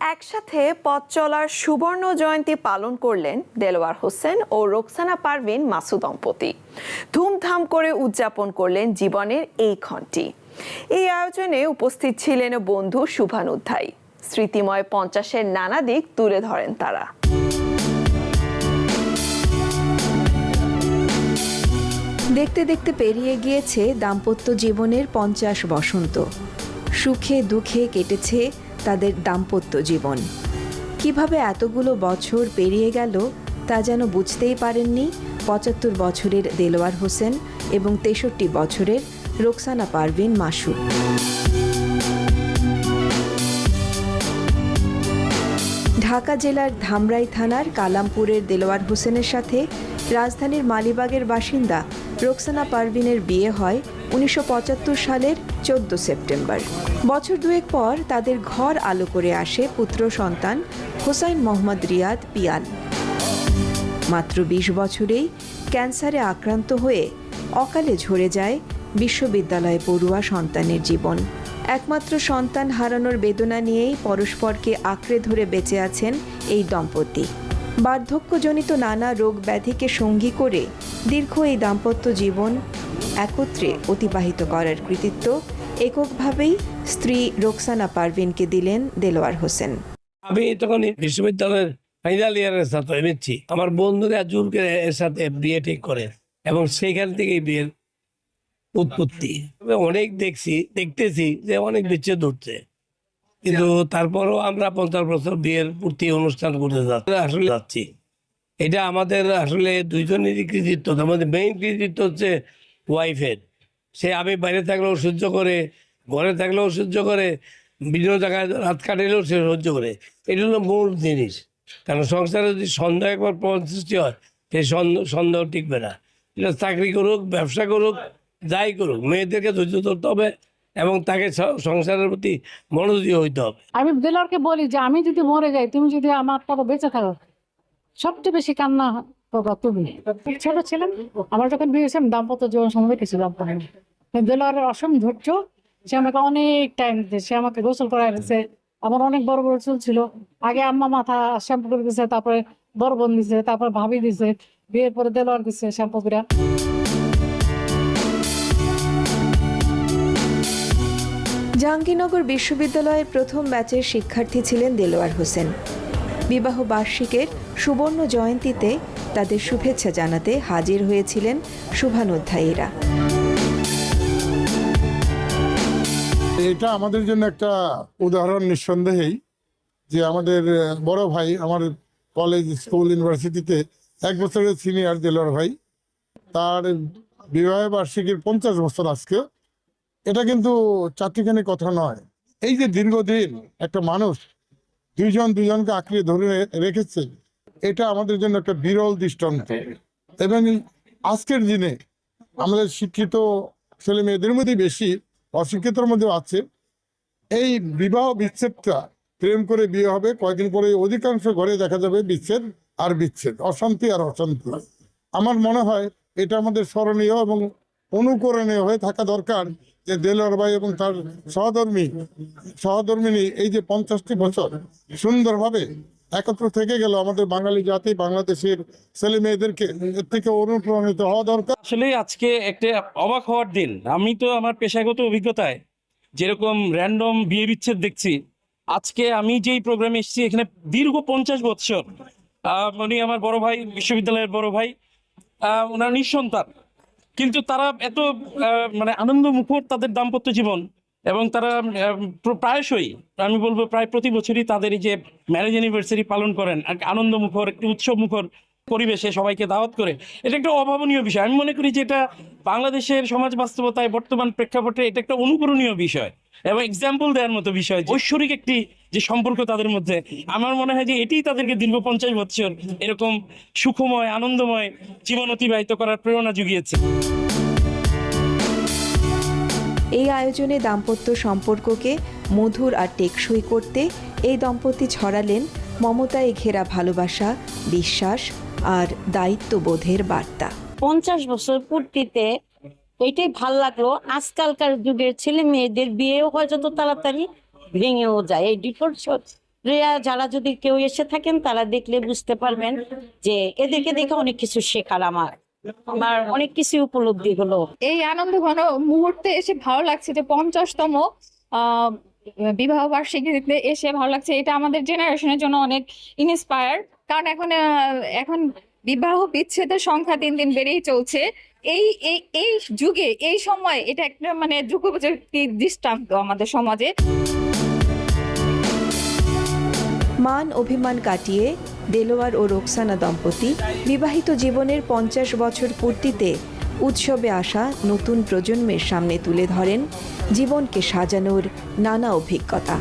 একসাথে পথ চলার সুবর্ণ জয়ন্তী পালন করলেন দেলোয়ার হোসেন ও রোকসানা পারভিন মাসু দম্পতি। ধুমধাম করে উদযাপন করলেন জীবনের এই ক্ষণটি। এই আয়োজনে উপস্থিত ছিলেন বন্ধু শুভানুধ্যায়ী স্মৃতিময় পঞ্চাশের নানা দিক তুলে ধরেন তারা। দেখতে দেখতে পেরিয়ে গিয়েছে দাম্পত্য জীবনের পঞ্চাশ বসন্ত। সুখে দুঃখে কেটেছে তাদের দাম্পত্য জীবন। কীভাবে এতগুলো বছর পেরিয়ে গেল তা যেন বুঝতেই পারেননি পঁচাত্তর বছরের দেলোয়ার হোসেন এবং তেষট্টি বছরের রোকসানা পারভিন মাসু ঢাকা জেলার ধামরাই থানার কালামপুরের দেলোয়ার হোসেনের সাথে রাজধানীর মালিবাগের বাসিন্দা রোকসানা পারভিনের বিয়ে হয় উনিশশো পঁচাত্তর সালের চোদ্দ সেপ্টেম্বর। বছর দুয়েক পর তাদের ঘর আলো করে আসে পুত্র সন্তান হোসাইন মোহাম্মদ রিয়াদ পিয়াল মাত্র বিশ বছরেই ক্যান্সারে আক্রান্ত হয়ে অকালে ঝরে যায় বিশ্ববিদ্যালয়ে পড়ুয়া সন্তানের জীবন। একমাত্র সন্তান হারানোর বেদনা নিয়েই পরস্পরকে আঁকড়ে ধরে বেঁচে আছেন এই দম্পতি। বার্ধক্যজনিত নানা রোগ ব্যাধিকে সঙ্গী করে দীর্ঘ এই দাম্পত্য জীবন একত্রে অতিবাহিত করার কৃতিত্ব এককভাবেই স্ত্রী রোকসানা পারভিনকে দিলেন দেলোয়ার হোসেন। আমি তখন বিশ্ববিদ্যালয়ের ফাইনাল ইয়ারের ছাত্র এনেছি। আমার বন্ধুরা জোর করে এর সাথে বিয়ে ঠিক করে এবং সেইখান থেকেই বিয়ের উৎপত্তি। অনেক দেখছি, দেখতেছি যে অনেক বিচ্ছেদ হচ্ছে। কিন্তু তারপরও আমরা পঞ্চাশ বছর বিয়ের পূর্তি অনুষ্ঠান করতে আসলে যাচ্ছি। এটা আমাদের আসলে দুইজনেরই কৃতিত্ব। মধ্যে মেইন কৃতিত্ব হচ্ছে ওয়াইফের সে আমি বাইরে থাকলেও সহ্য করে, ঘরে থাকলেও সহ্য করে, বিভিন্ন জায়গায় রাত কাটালেও সে সহ্য করে। এটা হলো মূল জিনিস। কারণ সংসারে যদি সন্দেহ একবার সৃষ্টি হয়, সেই সন্দেহ সন্দেহ টিকবে না। এটা চাকরি করুক, ব্যবসা করুক, যাই করুক, মেয়েদেরকে ধৈর্য ধরতে হবে এবং তাকে সংসারের প্রতি মনোযোগী হইতে হবে। আমি দেলোয়ারকে বলি যে, আমি যদি মরে যাই, তুমি যদি আমার পর বেঁচে থাকো, সবচেয়ে বেশি কান্না করবা তুমি? ছোট ছিলেন আমার যখন বিয়ে হয়েছে, আমি দাম্পত্য জীবন সময় দেখেছিলাম দেলোয়ারের অসম ধৈর্য, সে আমাকে অনেক টাইম দিতে সে আমাকে গোসল করাই দিয়েছে। আমার অনেক বড় বড় চুল ছিল। আগে আম্মা মাথা শ্যাম্পু করে দিছে তারপরে বড় বোন দিছে তারপরে ভাবি দিছে বিয়ের পরে দেলোয়ার দিছে শ্যাম্পু করে। জাহাঙ্গীরনগর বিশ্ববিদ্যালয়ের প্রথম ব্যাচের শিক্ষার্থী ছিলেন দেলোয়ার হোসেন। বিবাহ বার্ষিকের সুবর্ণ জয়ন্তীতে তাদের শুভেচ্ছা জানাতে হাজির হয়েছিলেন শুভানুধ্যায়ীরা। এটা আমাদের জন্য একটা উদাহরণ নিঃসন্দেহেই যে আমাদের বড় ভাই, আমার কলেজ স্কুল ইউনিভার্সিটিতে এক বছরের সিনিয়র দেলোয়ার ভাই, তার বিবাহ বার্ষিকীর পঞ্চাশ বছর আজকে। এটা কিন্তু চারটিখানি কথা নয়। এই যে দীর্ঘদিন একটা মানুষ দুইজন দুজনকে আঁকড়ে ধরে রেখেছে এটা আমাদের জন্য একটা বিরল দৃষ্টান্ত। এবং আজকের দিনে আমাদের শিক্ষিত ছেলে মেয়েদের মধ্যে বেশি, অশিক্ষিতর মধ্যেও আছে। এই বিবাহ বিচ্ছেদটা প্রেম করে বিয়ে হবে, কয়েকদিন পরে অধিকাংশ ঘরে দেখা যাবে বিচ্ছেদ আর বিচ্ছেদ, অশান্তি আর অশান্তি। আমার মনে হয় এটা আমাদের স্মরণীয় এবং অনুকরণীয় হয়ে থাকা দরকার যে দেলোয়ার ভাই এবং তার সহধর্মী, সহধর্মিনী এই যে পঞ্চাশটি বছর সুন্দরভাবে একত্র থেকে গেল আমাদের বাঙালি জাতি, বাংলাদেশের ছেলে মেয়েদেরকে এর থেকে অনুপ্রাণিত হওয়া দরকার। আসলে আজকে একটা অবাক হওয়ার দিন। আমি তো আমার পেশাগত অভিজ্ঞতায় যেরকম র্যান্ডম বিয়ে বিচ্ছেদ দেখছি, আজকে আমি যেই প্রোগ্রামে এসেছি, এখানে দীর্ঘ পঞ্চাশ বৎসর উনি আমার বড় ভাই, বিশ্ববিদ্যালয়ের বড় ভাই ওনার নিঃসন্তান। কিন্তু তারা এত মানে আনন্দ মুখর তাদের দাম্পত্য জীবন এবং তারা প্রায়শই, আমি বলব প্রায় প্রতি বছরই তাদের এই যে ম্যারেজ অ্যানিভার্সারি পালন করেন আনন্দ মুখর একটি উৎসব মুখর পরিবেশে সবাইকে দাওয়াত করে, এটা একটা অভাবনীয় বিষয়। আমি মনে করি যে এটা বাংলাদেশের সমাজ বাস্তবতায় বর্তমান প্রেক্ষাপটে এটা একটা অনুকরণীয় বিষয় এবং এক্সাম্পল দেওয়ার মতো বিষয় ঐশ্বরিক একটি যে সম্পর্ক তাদের মধ্যে। আমার মনে হয় যে এটিই তাদেরকে দীর্ঘ পঞ্চাশ বছর এরকম সুখময়, আনন্দময় জীবন অতিবাহিত করার প্রেরণা জুগিয়েছে এই আয়োজনে দাম্পত্য সম্পর্ককে মধুর আর টেকসই করতে এই দম্পতি ছড়ালেন মমতায় ঘেরা ভালোবাসা, বিশ্বাস আর দায়িত্ববোধের বার্তা। পঞ্চাশ বছর পূর্তিতে এটাই ভালো লাগল। আজকালকার যুগের ছেলে মেয়েদের বিয়েও হয় যত তাড়াতাড়ি ভেঙেও যায়। এই প্রিয়া যারা যদি কেউ এসে থাকেন, তারা দেখলে বুঝতে পারবেন যে এদেরকে দেখে অনেক কিছু শেখার আমার। আমার অনেক কিছু উপলব্ধি হলো। এই আনন্দ ঘন মুহূর্তে এসে ভালো লাগছে যে পঞ্চাশতম বিবাহ বার্ষিকীতে এসে ভালো লাগছে। এটা আমাদের জেনারেশনের জন্য অনেক ইন্সপায়ার কারণ এখন এখন বিবাহ বিচ্ছেদের সংখ্যা দিন দিন বেড়েই চলছে। এই এই এই যুগে এই সময় এটা একটা মানে যুগোপযোগী দৃষ্টান্ত আমাদের সমাজে। মান অভিমান কাটিয়ে দেলোয়ার ও রোকসানা দম্পতি বিবাহিত জীবনের পঞ্চাশ বছর পূর্তিতে উৎসবে আসা নতুন প্রজন্মের সামনে তুলে ধরেন জীবনকে সাজানোর নানা অভিজ্ঞতা।